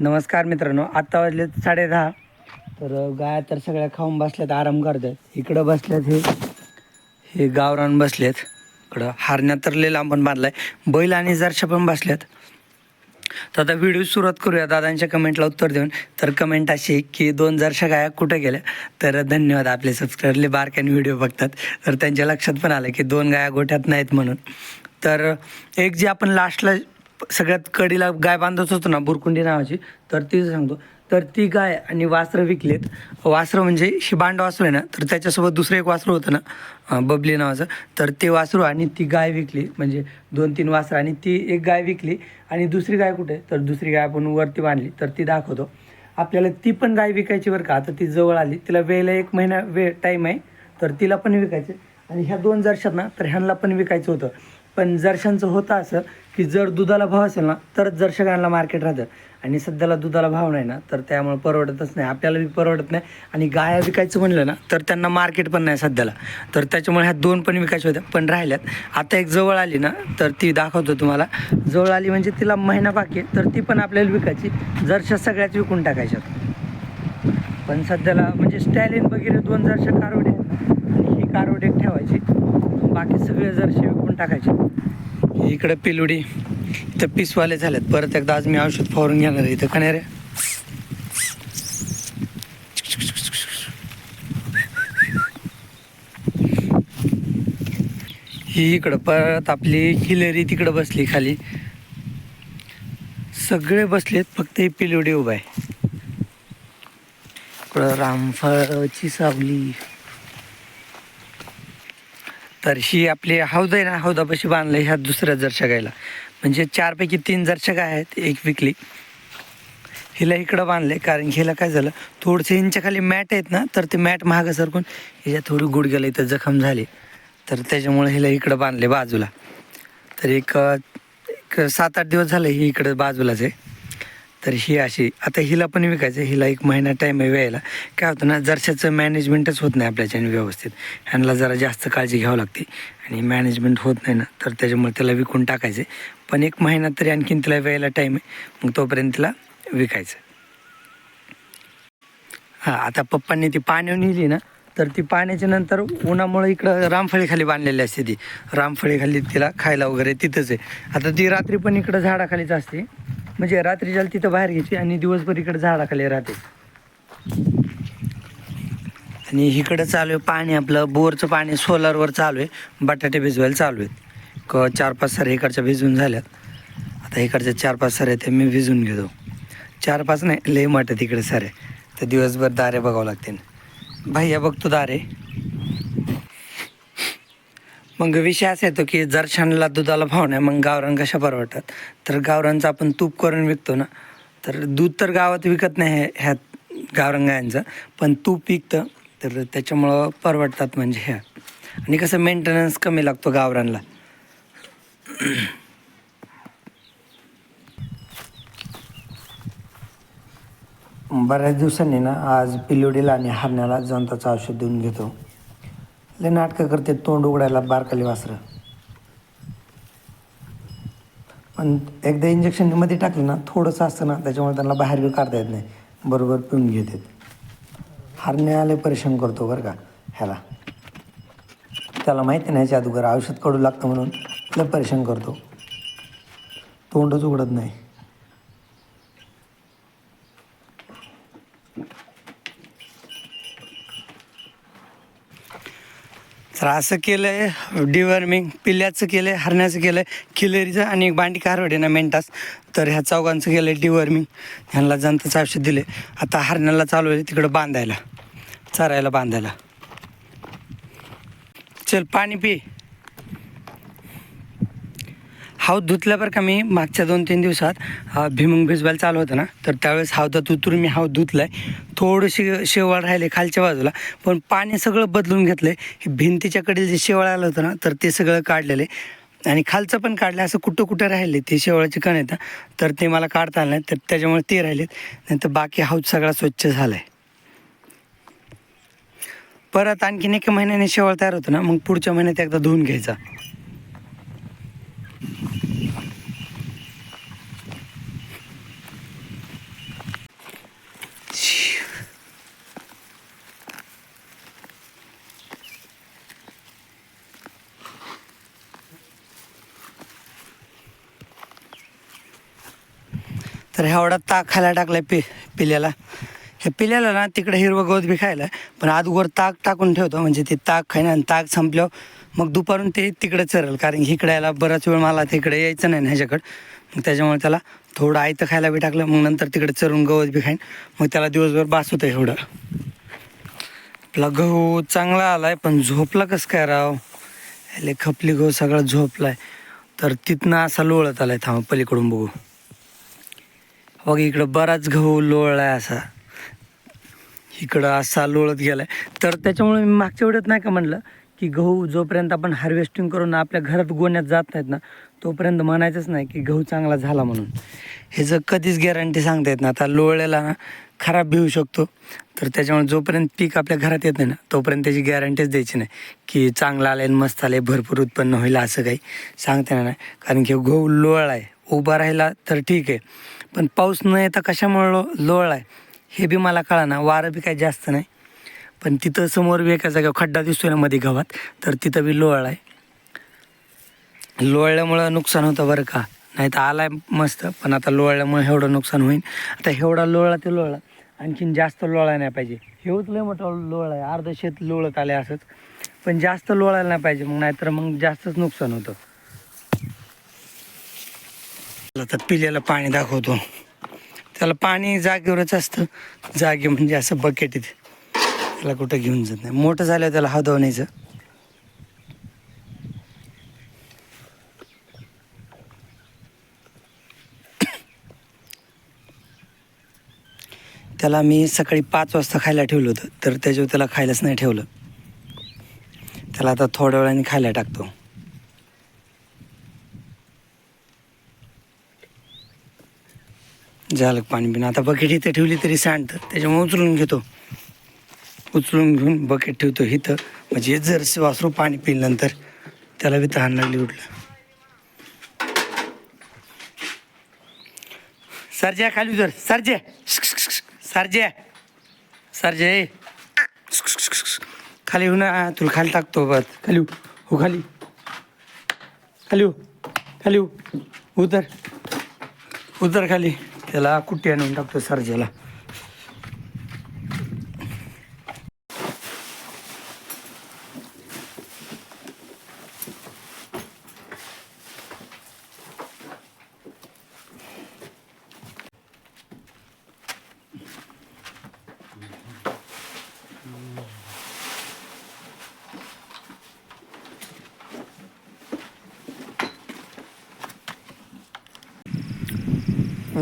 नमस्कार मित्रांनो आत्ता वाजले साडे दहा तर गाया तर सगळ्या खाऊन बसल्यात आराम करतात. इकडं बसल्यात हे हे गावरान बसलेत. इकडं हारण्यात तर लय लांबून बांधलाय. बैल आणि जरशा पण बसल्यात. तर आता व्हिडिओ सुरुवात करूया. दादांच्या कमेंटला उत्तर देऊन. तर कमेंट अशी की दोन जरशा गाया कुठे गेल्या? तर धन्यवाद. आपले सबस्क्राईबरले बारक्याने व्हिडिओ बघतात. तर त्यांच्या लक्षात पण आलं की दोन गाया गोठ्यात नाहीत म्हणून. तर एक जी आपण लास्टला सगळ्यात कडीला गाय बांधत होतो ना बुरकुंडी नावाची तर ती सांगतो. तर ती गाय आणि वासरं विकलेत. वासरं म्हणजे शिबांड वासरू आहे ना तर त्याच्यासोबत दुसरं एक वासरू होतं ना बबली नावाचं तर ते वासरू आणि ती गाय विकली. म्हणजे दोन तीन वासरं आणि ती एक गाय विकली. आणि दुसरी गाय कुठे? तर दुसरी गाय आपण वरती बांधली तर ती दाखवतो. आपल्याला ती पण गाय विकायची बरं का? आता ती जवळ आली तिला वेळेला एक महिना वेळ टाईम आहे तर तिला पण विकायचे. आणि ह्या दोन जर्शात ना तर ह्यांना पण विकायचं होतं. पण जर्शांचं होतं असं की जर दुधाला भाव असेल ना तरच जर्शकांना मार्केट राहतं. आणि सध्याला दुधाला भाव नाही ना तर त्यामुळे परवडतच नाही. आपल्याला बी परवडत नाही. आणि गाया विकायचं म्हणलं ना तर त्यांना मार्केट पण नाही सध्याला. तर त्याच्यामुळे ह्या दोन पण विकायच्या होत्या पण राहिल्यात. आता एक जवळ आली ना तर ती दाखवतो तुम्हाला. जवळ आली म्हणजे तिला महिना बाकी आहे तर ती पण आपल्याला विकायची. जरशा सगळ्याच विकून टाकायच्यात. पण सध्याला म्हणजे स्टॅलिन वगैरे दोन जरशा कारवडे आहेत. आणि ही कारवडे एक ठेवायची. बाकी सगळे जर विकून टाकायचे. इकडे पिलुडी इथं पिसवाले झालेत. परत एकदा आज मी औषध फवारून घेणार आहे इथं. का रे ही इकडं परत आपली हिलरी तिकडं बसली खाली. सगळे बसलेत फक्त ही पिलुडी उभा आहे. इकडं रामफळची सावली. तर ही आपली हौद आहे ना हौदापाशी बांधलं ह्या दुसऱ्या जरशा म्हणजे चारपैकी तीन जरशा आहेत एक विकली. हिला इकडं बांधले कारण हिला काय झालं थोडंसं हिंच्या खाली मॅट आहेत ना तर ते मॅट महाग सरकून हिच्या थोडी गुडघ्याला इथं जखम झाली. तर त्याच्यामुळे हिला इकडं बांधले बाजूला. तर एक एक सात आठ दिवस झाले ही इकडं बाजूलाच आहे. तर ही अशी आता हिला पण विकायचं हिला एक महिना टाईम आहे वेळेला. काय होतं ना जरशाचं मॅनेजमेंटच होत नाही आपल्याच्याने व्यवस्थित. ह्यांना जरा जास्त काळजी घ्यावं लागते. आणि मॅनेजमेंट होत नाही ना तर त्याच्यामुळे त्याला विकून टाकायचं पण एक महिना तरी आणखीन तिला वेळेला टाईम आहे. मग तोपर्यंत तिला विकायचं हां आता पप्पांनी ती पाण्यावर नेली ना तर ती पाण्याच्या नंतर उन्हामुळे इकडं रामफळी खाली बांधलेली असते ती. रामफळी खाली तिला खायला वगैरे तिथंच आहे. आता ती रात्री पण इकडं झाडाखालीच असते. म्हणजे रात्री ज्याला तिथं बाहेर घ्यायची आणि दिवसभर इकडं झाडाखाली राहते. आणि इकडं चालू आहे पाणी आपलं बोरचं पाणी सोलारवर चालू आहे. बटाटे भिजवायला चालू आहेत. क चार पाच सारे इकडच्या भिजून झाल्यात. आता इकडच्या चार पाच सारे ते मी भिजून घेतो. चार पाच नाही लय मोठे तिकडे सारे तर दिवसभर दारे बघावं लागते भैया बघतो दारे. मग विषय असा येतो की जरशानला दुधाला भाव नाही मग गावरान कशा परवडतात? तर गावरांचं आपण तूप करून विकतो ना. तर दूध तर गावात विकत नाही हे- ह्या गावरान गायांचं पण तूप विकतं तर त्याच्यामुळं परवडतात म्हणजे ह्या आणि कसं मेंटेनन्स कमी लागतो गावरानला. बऱ्याच दिवसांनी ना आज पिलोडीला आणि हरण्याला जनताचं औषध देऊन घेतो. लय नाटकं करते तोंड उघडायला बारकाली वासरं. पण एकदा इंजेक्शनमध्ये टाकलं ना थोडंसं असतं ना त्याच्यामुळे त्यांना बाहेर बी काढता येत नाही. बरोबर पिऊन घेतात. हरण्याला परेशान करतो बरं का ह्याला. त्याला माहिती नाही याच्या अगोदर औषध कडू लागतं म्हणून लय परेशान करतो. तोंडच उघडत नाही. असं केलं आहे डिवर्मिंग पिल्ल्याचं केलं आहे हरण्याचं केलं आहे खिलेरीचं आणि एक बांडी कारवडे ना मेंटास तर ह्या चौघांचं केलं आहे डिवर्मिंग ह्यांना जनताचं औषध दिले आता हरण्याला चालू आहे तिकडं बांधायला. चरायला बांधायला. चल पाणी पी. हाव धुतला बरं का मी मागच्या दोन तीन दिवसात. भीमंग भिजवायला चालू होतं ना. तर त्यावेळेस हावदात उतरून मी हाव धुतलाय. थोडीशी शेवाळ राहिले खालच्या बाजूला. पण पाणी सगळं बदलून घेतलंय. आहे भिंतीच्या जे शेवाळ आलं होतं ना तर ते सगळं काढलेलं. आहे आणि खालचं पण काढलं. असं कुठं कुठं राहिले ते शेवाळाचे कण येतं तर ते मला काढता आलं नाही. तर त्याच्यामुळे ते राहिलेत. नाही तर बाकी हाऊस सगळा स्वच्छ झाला आहे परत आणखीन एका महिन्याने शेवाळ तयार होतं ना मग पुढच्या महिन्यात एकदा धुवून घ्यायचा. तर एवढा ताक खायला टाकलाय पि पिल्याला. ह्या पिल्याला ना तिकडे हिरवं गवत बी खायला पण आजवर ताक टाकून ठेवतो म्हणजे ते ताक खाईन आणि ताक संपल्यावर मग दुपारून ते तिकडे चरेल कारण इकडे यायला बराच वेळ मला तिकडे यायचं नाही ना ह्याच्याकडं. मग त्याच्यामुळे त्याला थोडं आयतं खायला बी टाकलं मग नंतर तिकडे चरून गवत बी खाईन मग त्याला दिवसभर बास होतं एवढं. आपला गहू चांगला आलाय पण झोपला कसं काय राव? ह्याले खपली गहू सगळा झोपलाय. तर तिथनं असा लोळत आलाय थांबा पलीकडून बघू. बघ इकडं बराच गहू लोळलाय असा. इकडं असा लोळत गेलाय. तर त्याच्यामुळे मी मागच्या वेळेत नाही का म्हणलं की गहू जोपर्यंत आपण हार्वेस्टिंग करून आपल्या घरात गोण्यात जात नाहीत ना तोपर्यंत म्हणायचंच नाही की गहू चांगला झाला म्हणून. ह्याचं कधीच गॅरंटी सांगता येत ना आता लोळलेला ना खराब बी होऊ शकतो. तर त्याच्यामुळे जोपर्यंत पीक आपल्या घरात येत नाही ना तोपर्यंत त्याची गॅरंटीच द्यायची नाही की चांगला आलं मस्त आलं भरपूर उत्पन्न होईल असं काही सांगता येणार नाही. कारण की गहू लोळ आहे उभा राहिला तर ठीक आहे. पण पाऊस न येता कशामुळे लो लोळ आहे हे बी मला कळा ना वारं बी काही जास्त नाही. पण तिथं समोर बी एका जागा खड्डा दिसतोय ना मध्ये गावात तर तिथं बी लोळ आहे लोळल्यामुळं नुकसान होतं बरं का. नाही तर आलाय मस्त पण आता लोळल्यामुळे एवढं नुकसान होईल आता एवढा लोळला ते लोळला. आणखीन जास्त लोळायला नाही पाहिजे. हेच लय मोठं लोळ आहे अर्ध शेत लोळत आले असंच. पण जास्त लोळायला नाही पाहिजे मग नाहीतर मग जास्तच नुकसान होतं. आता पिल्याला पाणी दाखवतो. त्याला पाणी जागेवरच असतं. जागे म्हणजे असं बकेट बकेटीत त्याला कुठं घेऊन जात नाही. मोठं झालं त्याला हदवण्याचं त्याला मी सकाळी पाच वाजता खायला ठेवलं होतं. तर त्याच्यावर त्याला खायलाच नाही ठेवलं. त्याला आता थोड्या वेळाने खायला टाकतो. झालं पाणी बिन? आता बकेट इथं ठेवली तरी सांडतं. त्याच्यामुळे उचलून घेतो. उचलून घेऊन बकेट ठेवतो इथं. म्हणजे जर वासरू पाणी पिल्यानंतर त्याला बी तहान लागली उठलं. सरज्या खाली उतर. सरजे. सरजे. सरजे. खाली येऊ ना. तुला खाली टाकतो बस खाली हो. खाली. खाली खाली उतर. उतर खाली. त्याला कुट्टी आणून टाकतो सरजेला?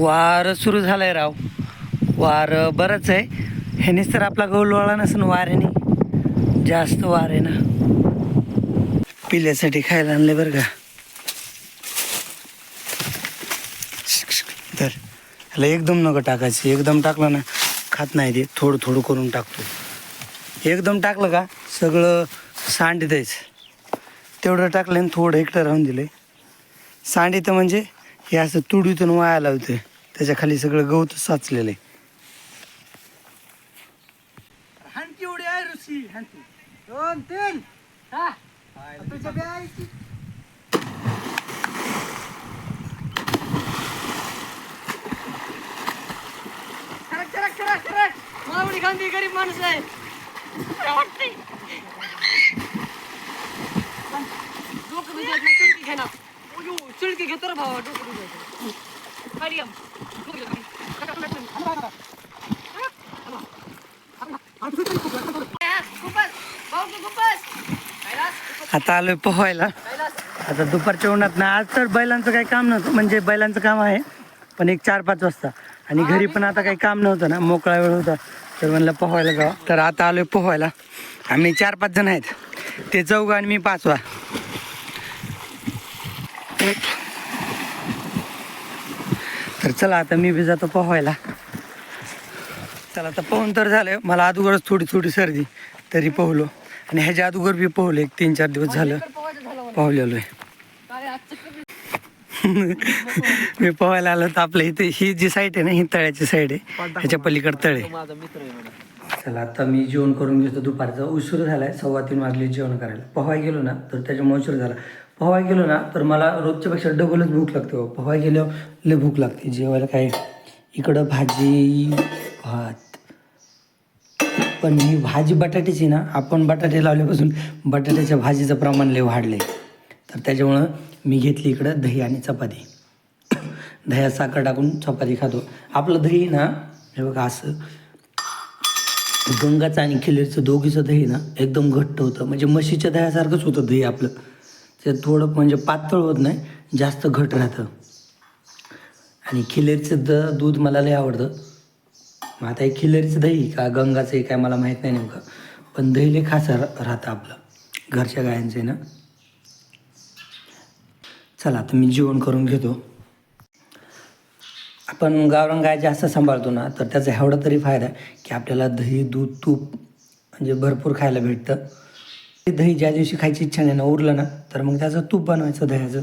वार सुरू झालंय राव. वार बरंच आहे. ह्यानेच तर आपला गहू लोळा नसेल वाऱ्याने जास्त वार आहे ना. पिल्यासाठी खायला आणले बरं का. तर ह्याला एकदम नको टाकायचं. एकदम टाकलं ना खात नाही ते. थोडं थोडं करून टाकतो. एकदम टाकलं का सगळं सांडी द्यायचं तेवढं टाकलं आणि थोडं एकटं राहून दिले सांडीतं म्हणजे हे असं तुडीतून वाया लावतं त्याच्याखाली सगळं गवत साचलेलं आहे. दोन तीन. तुझ्या. मावडी गांधी गरीब माणूस आहे? डोकं भिजत नाही, चुलकी घे ना. उयो, चुलकी घेतो रे भावा डोकं खाली ये. डोकं भिजत नाही. खूपच. भाऊ, तू खूपच. कैलास, आता आलोय पोहायला. आता दुपारच्या उन्हात ना आज तर बैलांचं काही काम नव्हतं म्हणजे बैलांचं काम आहे पण एक चार पाच वाजता. आणि घरी पण आता काही काम नव्हतं ना मोकळा वेळ होता तर म्हणलं पोहायला जावा. तर आता आलोय पोहायला. आम्ही चार पाच जण आहेत. ते चौघ आणि मी पाचवा. चला आता मी बी जातो पोहायला. चला आता पोहून तर झालं. मला अगोदरच थोडी थोडी सर्दी तरी पोहलो. आणि ह्याच्या अगोदर बी पोहलो. एक तीन चार दिवस झालं पोहलेलो आहे मी पोहायला आलो तर आपल्या इथे ही जी साईड आहे ना ही तळ्याची साईड आहे. ह्याच्या पलीकडे तळे आहे. चला आता मी जेवण करून घेतो. दुपारचा उशीर झालाय. सव्वा तीन वाजले जेवण करायला. पोहाय गेलो ना तर त्याच्यामुळे उशीर झाला. पोहाय गेलो ना तर मला रोजच्या पेक्षा डबलच भूक लागते हो. पोहाय गेल्यावर लय भूक लागते जेवायला काय? इकडं भाजी भात. पण ही भाजी बटाट्याची ना आपण बटाटे लावल्यापासून बटाट्याच्या भाजीचं प्रमाण लय वाढलं तर त्याच्यामुळं मी घेतली इकडं दही आणि चपाती. दह्यात साखर टाकून चपाती खातो. आपलं दही ना हे बघा असं. गंगाचं आणि खिलेरचं दोघीचं दही ना एकदम घट्ट होतं. म्हणजे म्हशीच्या दह्यासारखंच होतं दही आपलं. ते थोडं म्हणजे पातळ होत नाही जास्त घट राहतं. आणि खिलेरचं द दूध मला लय आवडतं. मग आता हे खिलेरीचं दही का गंगाचं काय मला माहीत नाही नेमकं. पण दही लय खास राहतं आपलं घरच्या गायांचं ना. चला आता मी जेवण करून घेतो. आपण गावरान गाय जास्त सांभाळतो ना तर त्याचा एवढा तरी फायदा आहे की आपल्याला दही दूध तूप म्हणजे भरपूर खायला भेटतं. ते दही ज्या दिवशी खायची इच्छा नाही ना उरलं ना तर मग त्याचं तूप बनवायचं दह्याचं.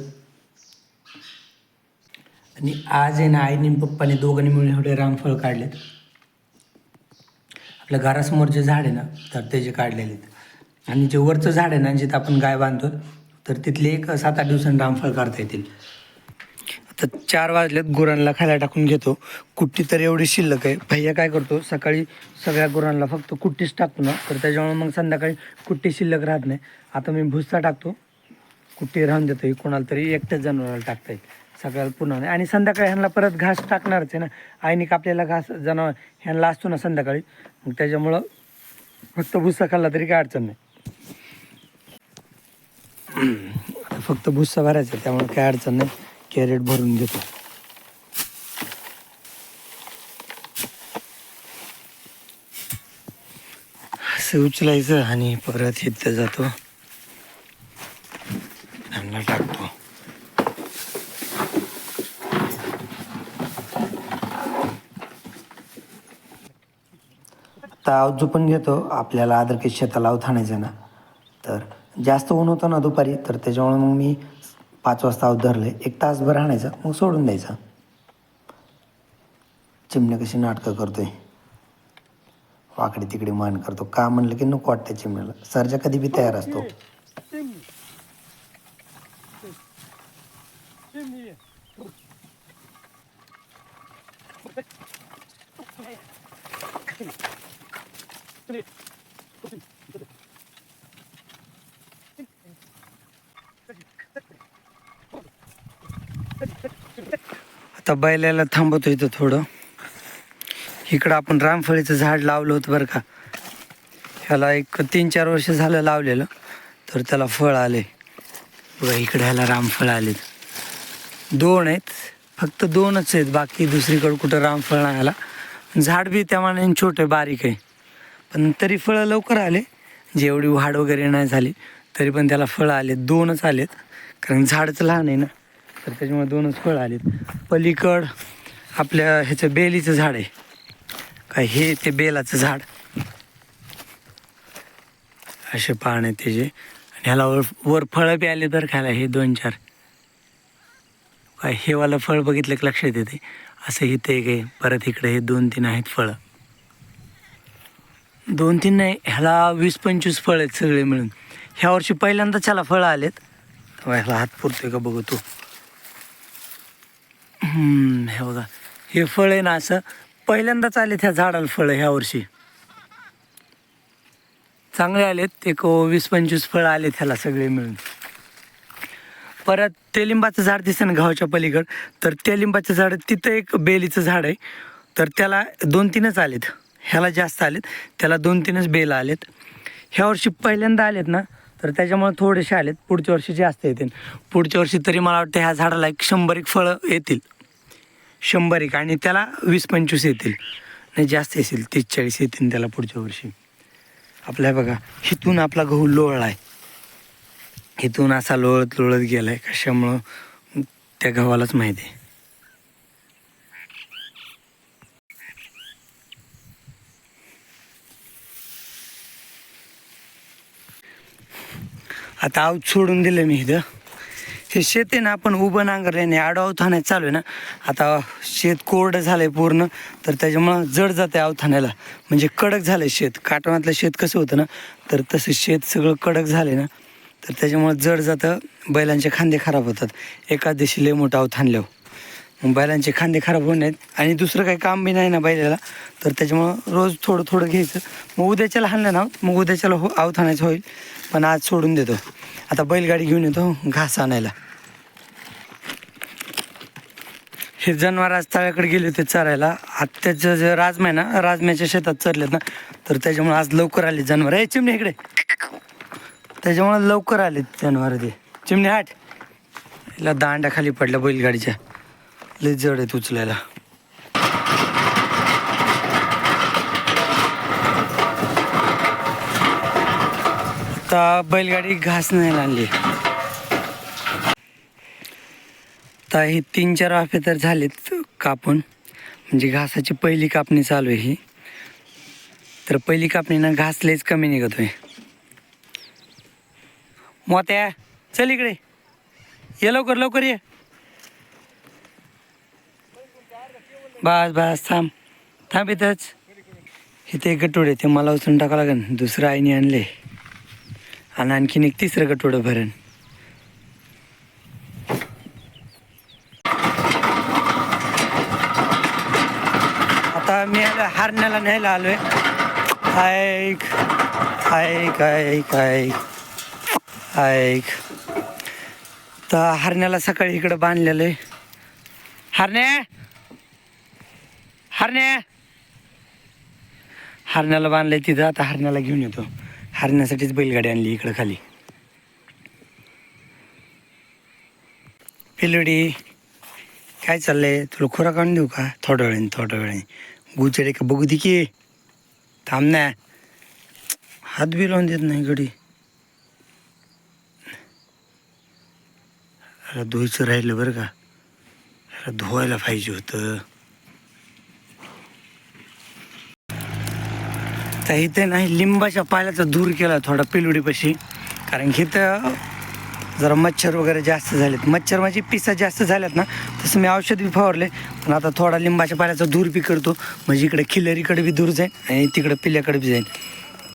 आणि आज आहे ना आईने पप्पाने दोघांनी मिळून एवढे रामफळ काढलेत. आपल्या घरासमोर जे झाड आहे ना तर ते जे काढलेले आहेत. आणि जे वरचं झाड आहे ना जिथं आपण गाय बांधतो तर तिथले एक सात आठ दिवसांनी रामफळ काढता येतील. तर चार वाजलेत गुरांना खायला टाकून घेतो. कुट्टी तर एवढी शिल्लक आहे. भैया काय करतो सकाळी सगळ्या गुरांना फक्त कुट्टीच टाकतो ना तर त्याच्यामुळे मग संध्याकाळी कुट्टी शिल्लक राहत नाही. आता मी भुस्सा टाकतो. कुट्टी राहून देतो ही कोणाला तरी एकट्याच जनावराला टाकता येईल सगळ्याला पुन्हा नाही. आणि संध्याकाळी ह्यांना परत घास टाकणारच आहे ना. आईने कापलेला घास जनावर ह्यांना असतो ना संध्याकाळी. मग त्याच्यामुळं फक्त भुस्सा खाल्ला तरी काय अडचण नाही. फक्त भुस्सा भरायचा त्यामुळे काय अडचण नाही. कॅरेट भरून घेतो. असं उचलायचं आणि परत इथं जातो. त्यांना टाकतो. ताव जो पण घेतो. आपल्याला आदरकी शेताला अवथाणायचं ना. तर जास्त ऊन होतं ना दुपारी तर त्याच्यामुळे मग मी पाच वाजता धरलं आहे एक तासभर आणायचं मग सोडून द्यायचं. चिमण्या कशी नाटकं करतो आहे वाकडे तिकडे मान करतो. का म्हणलं की नको वाटतं चिमण्याला. सरजा कधी बी तयार असतो. आता बैलाला थांबवतो इथं थोडं. इकडं आपण रामफळीचं झाड लावलं होतं बरं का. ह्याला एक तीन चार वर्ष झालं लावलेलं तर त्याला फळ आले. बघा इकडे ह्याला रामफळ आलेत. दोन आहेत फक्त दोनच आहेत बाकी दुसरीकडं कुठं रामफळ नाही आला. झाड बी त्या मानाने छोटे बारीक आहे. पण तरी फळं लवकर आले. म्हणजे जेवढी वाढ वगैरे नाही झाली तरी पण त्याला फळं आले दोनच आलेत. कारण झाडच लहान आहे ना. तर त्याच्यामुळे दोनच फळं आलेत. पलीकड आपल्या ह्याचं बेलीचं झाड आहे. काय हे ते बेलाचं झाड. असे पान आहे त्याचे. आणि ह्याला वर वर फळं बी आले तर खायला हे दोन चार. काय हेवाला फळ बघितलं की लक्षात येते. असं इथे एक आहे परत इकडे हे दोन तीन आहेत फळं. दोन तीन नाही ह्याला वीस पंचवीस फळ आहेत सगळे मिळून. ह्या वर्षी पहिल्यांदाच ह्याला फळं आलेत. तेव्हा ह्याला हात पुरतोय का बघतो हम्म, हे बघा. हे फळ आहे ना असं पहिल्यांदाच आले ह्या झाडाला फळ ह्या वर्षी. चांगले आलेत. एक वीस पंचवीस फळं आले ह्याला सगळे मिळून. परत तेलिंबाचं झाड दिसेल ना गावच्या पलीकड. तर तेलिंबाचं झाड तिथं एक बेलीचं झाड आहे. तर त्याला दोन तीनच आलेत. ह्याला जास्त आलेत. त्याला दोन तीनच बेल आलेत. ह्या वर्षी पहिल्यांदा आलेत ना तर त्याच्यामुळे थोडेसे आलेत. पुढच्या वर्षी जास्त येतील. पुढच्या वर्षी तरी मला वाटतं ह्या झाडाला एक शंभर एक फळं येतील. शंभर एक आणि त्याला वीस पंचवीस येतील. नाही जास्त येतील. तीस चाळीस येतील त्याला पुढच्या वर्षी. आपल्या बघा हिथून आपला गहू लोळला आहे इथून असा लोळत लोळत गेला आहे कशामुळं त्या गव्हालाच माहिती आहे. आता आऊत सोडून दिलं मी इथं. हे शेत आहे ना आपण उभं नांगरल्याने आडो अवथाण्यात चालू आहे ना. आता शेत कोरडं झालंय पूर्ण तर त्याच्यामुळं जड जाते अवथाण्याला म्हणजे कडक झालंय शेत. काटवातलं शेत कसं होतं ना तर तसं शेत सगळं कडक झालंय ना. तर त्याच्यामुळं जड जातं बैलांचे खांदे खराब होतात. एका दिवशी लय मोठं अवथानल्यावर बैलांचे खांदे खराब होऊ नयेत. आणि दुसरं काही काम बी नाही ना बैलाला. तर त्याच्यामुळं रोज थोडं थोडं घ्यायचं. मग उद्याच्याला हाणलं ना मग उद्याच्याला हो आऊत आणायचं होईल. पण आज सोडून देतो. आता बैलगाडी घेऊन येतो घास आणायला. हे जनावर आज तळ्याकडे गेले होते चरायला. आत्याचं जे राजमा आहे ना राजम्याच्या शेतात चरलेत ना. तर त्याच्यामुळे आज लवकर आले जनावर. ए चिमणी इकडे. त्याच्यामुळे लवकर आले जनावर ते. चिमणी हाट. हिला दांड्याखाली पडल्या बैलगाडीच्या. लय जड आहेत उचलायला आता बैलगाडी घास नाही आणली आता ही तीन चार वाफे तर झालेत कापून. म्हणजे घासाची पहिली कापणी चालू आहे ही. तर पहिली कापणीनं घास लयच कमी निघतोय. मोत्या चल इकडे. ये लवकर लवकर ये. बस बस थांब. थांब इथंच. इथे एक गटोड आहे ते मला उचलून टाकावं लागेल. दुसरं आईने आणले. आणि आणखीन एक तिसरं गटोडं भरण आता मी हरण्याला हारण्याला न्यायला आलोय. ऐक ऐक ऐक ऐक ऐक तर हरण्याला सकाळी इकडं बांधलेलं आहे. हरण्या! हरण्या. हरण्याला बांधलंय तिथं आता हरण्याला घेऊन येतो. हरण्यासाठीच बैलगाडी आणली इकडं खाली. पिलोडी काय चाललंय? तुला खुराक आणून देऊ का? थोड्या वेळाने थोड्या वेळाने. गुचडे का बघू दे की. थांब ना. हात बी लावून देत नाही गडी. अरे धुवायचं राहिलं बरं का. धुवायला पाहिजे होतं. तर इथे नाही लिंबाच्या पाल्याचा दूर केला थोडा पिलुडीपाशी. कारण की इथं जरा मच्छर वगैरे जास्त झालेत. मच्छर माझी पिसा जास्त झाल्यात ना तसं मी औषध बी फवारले. पण आता थोडा लिंबाच्या पाल्याचा धूर बी करतो म्हणजे इकडे खिलरीकडे बी दूर जाईल आणि तिकडे पिल्याकडे बी जाईल